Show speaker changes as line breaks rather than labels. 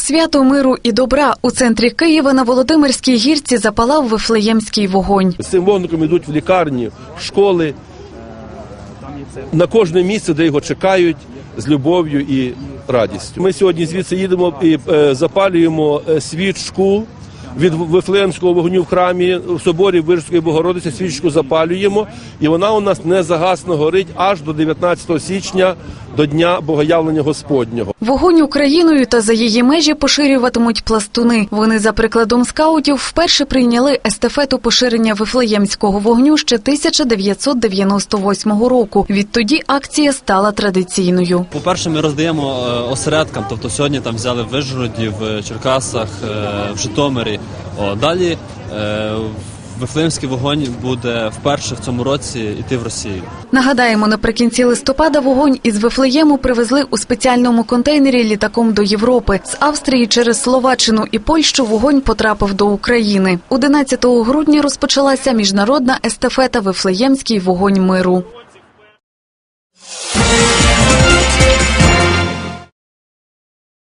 Свято миру і добра у центрі Києва на Володимирській гірці запалав вифлеємський вогонь.
Цим вогником йдуть в лікарні, в школи, на кожне місце, де його чекають з любов'ю і радістю. Ми сьогодні звідси їдемо і е, запалюємо е, свічку від Вифлеємського вогню в храмі в соборі Вирської Богородиці. Свічку запалюємо, і вона у нас незагасно горить аж до 19 січня, до дня Богоявлення Господнього.
Вогонь Україною та за її межі поширюватимуть пластуни. Вони за прикладом скаутів вперше прийняли естафету поширення вифлеємського вогню ще 1998 року. Відтоді акція стала традиційною.
По-перше, ми роздаємо е, осередкам, тобто сьогодні там взяли в Вижгороді, в Черкасах, е, в Житомирі. О, далі е, Вифлеємський вогонь буде вперше в цьому році йти в Росію.
Нагадаємо, наприкінці листопада вогонь із Вифлеєму привезли у спеціальному контейнері літаком до Європи. З Австрії через Словаччину і Польщу вогонь потрапив до України. 11 грудня розпочалася міжнародна естафета Вифлеємський вогонь миру.